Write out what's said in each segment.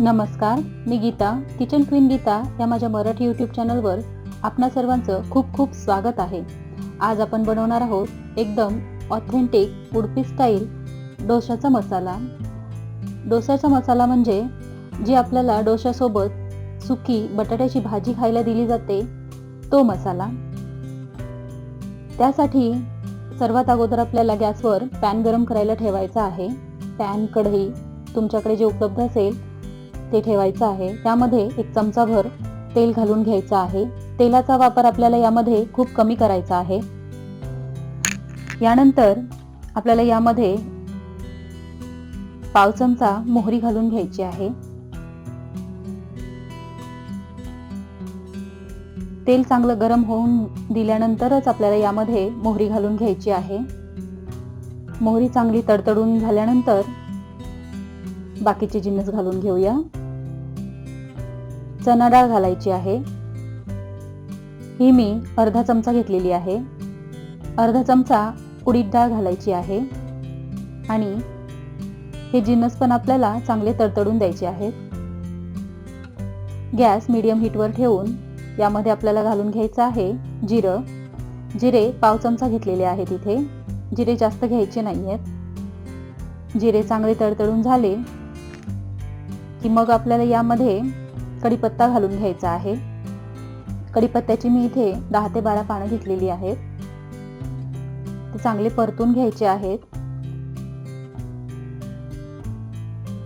नमस्कार मी Geeta kitchen queen Geeta या माझ्या मराठी यूट्यूब चॅनलवर आपणा सर्वांचं खूप खूप स्वागत आहे. आज आपण बनवणार आहोत एकदम ऑथेंटिक उडपी स्टाईल डोशाचा मसाला. डोशाचा मसाला म्हणजे जी आपल्याला डोशासोबत सुकी बटाट्याची भाजी खायला दिली जाते तो मसाला. त्यासाठी सर्वात अगोदर आपल्याला गॅसवर पॅन गरम करायला ठेवायचा आहे. पॅन कढई तुमच्याकडे जे उपलब्ध असेल ते ठेवायचं आहे. त्यामध्ये एक चमचाभर तेल घालून घ्यायचं आहे. तेलाचा वापर आपल्याला यामध्ये खूप कमी करायचा आहे. यानंतर आपल्याला यामध्ये पाव चमचा मोहरी घालून घ्यायची आहे. तेल चांगलं गरम होऊन दिल्यानंतरच आपल्याला यामध्ये मोहरी घालून घ्यायची आहे. मोहरी चांगली तडतडून झाल्यानंतर बाकीचे जिन्नस घालून घेऊया. चणा डाळ घालायची आहे. ही मी अर्धा चमचा घेतलेली आहे. अर्धा चमचा उडीद डाळ घालायची आहे. आणि हे जिन्नस पण आपल्याला चांगले तडतडून द्यायचे आहेत. गॅस मीडियम हीटवर ठेवून यामध्ये आपल्याला घालून घ्यायचं आहे जिरं. जिरे पाव चमचा घेतलेले आहेत इथे. जिरे जास्त घ्यायचे नाही आहेत जिरे चांगले तडतडून झाले की मग आपल्याला यामध्ये कढीपत्ता घालून घ्यायचा आहे. कढीपत्त्याची मी इथे दहा ते बारा पानं घेतलेली आहेत. ते चांगले परतून घ्यायचे आहेत.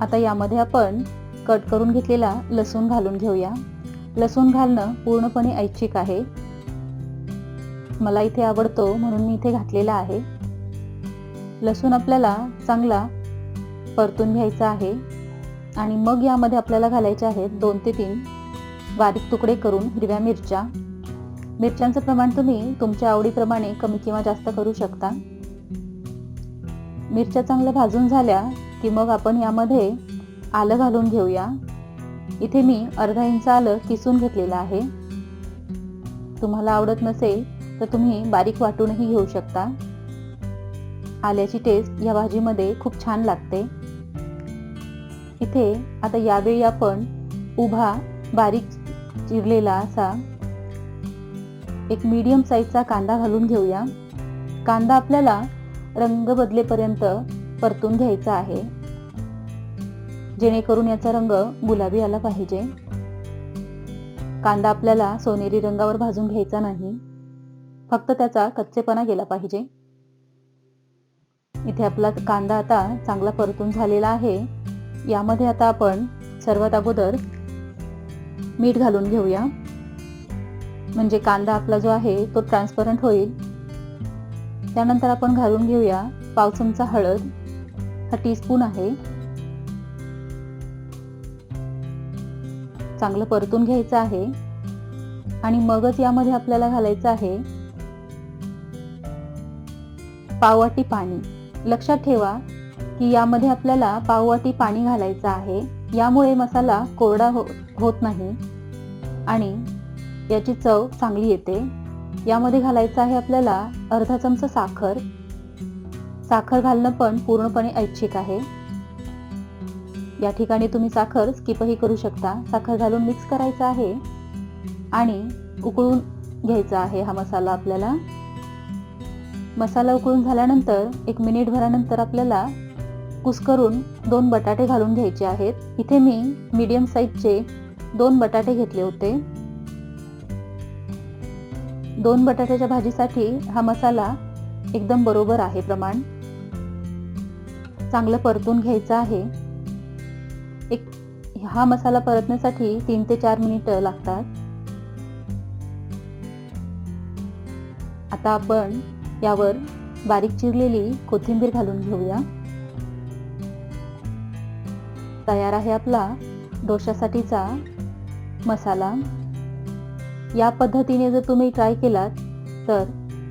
आता यामध्ये आपण कट करून घेतलेला लसूण घालून घेऊया. लसूण घालणं पूर्णपणे ऐच्छिक आहे. मला इथे आवडतो म्हणून मी इथे घातलेला आहे. लसूण आपल्याला चांगला परतून घ्यायचा आहे. आणि मग यामध्ये आपल्याला घालायचे आहेत दोन ते तीन बारीक तुकडे करून हिरव्या मिरच्या. मिरच्यांचं प्रमाण तुम्ही तुमच्या आवडीप्रमाणे कमी किंवा जास्त करू शकता. मिरच्या चांगल्या भाजून झाल्या की मग आपण यामध्ये आलं घालून घेऊया. इथे मी अर्धा इंच आलं किसून घेतलेलं आहे. तुम्हाला आवडत नसेल तर तुम्ही बारीक वाटूनही घेऊ शकता. आल्याची टेस्ट या भाजीमध्ये खूप छान लागते. इथे आता यावेळी आपण उभा बारीक चिरलेला असा एक मीडियम साईजचा कांदा घालून घेऊया. कांदा आपल्याला रंग बदलेपर्यंत परतून घ्यायचा आहे. जेणेकरून याचा रंग गुलाबी आला पाहिजे. कांदा आपल्याला सोनेरी रंगावर भाजून घ्यायचा नाही. फक्त त्याचा कच्चेपणा गेला पाहिजे. इथे आपला कांदा आता चांगला परतून झालेला आहे. यामध्ये आता आपण सर्वात अगोदर मीठ घालून घेऊया. म्हणजे कांदा आपला जो आहे तो ट्रान्सपरंट होईल. त्यानंतर आपण घालून घेऊया पाव चमचा हळद. हा टीस्पून आहे. चांगलं परतून घ्यायचं आहे. आणि मगच यामध्ये आपल्याला घालायचं आहे पाववाटी पाणी. लक्षात ठेवा की यामध्ये आपल्याला पाववाटी पाणी घालायचं आहे. यामुळे मसाला कोरडा हो होत नाही आणि याची चव चांगली येते. यामध्ये घालायचं आहे आपल्याला अर्धा चमचा साखर. साखर घालणं पण पूर्णपणे ऐच्छिक आहे. या ठिकाणी तुम्ही साखर स्किपही करू शकता. साखर घालून मिक्स करायचं आहे आणि उकळून घ्यायचा आहे हा मसाला आपल्याला. मसाला उकळून झाल्यानंतर एक मिनिट भरानंतर आपल्याला कुस्करून दोन बटाटे घालून घ्यायचे आहेत. इथे मी मीडियम साईजचे दोन बटाटे घेतले होते. दोन बटाट्याच्या भाजीसाठी हा मसाला एकदम बरोबर आहे प्रमाण. चांगलं परतून घ्यायचं आहे. एक हा मसाला परतण्यासाठी तीन ते चार मिनिटं लागतात. आता आपण यावर बारीक चिरलेली कोथिंबीर घालून घेऊया. तयार आहे आपला डोशासाठीचा मसाला. या पद्धतीने जर तुम्ही ट्राय केलात तर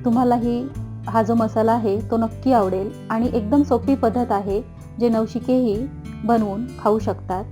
तुम्हालाही हा जो मसाला आहे तो नक्की आवडेल आणि एकदम सोपी पद्धत आहे जे नवशिकेही बनवून खाऊ शकतात.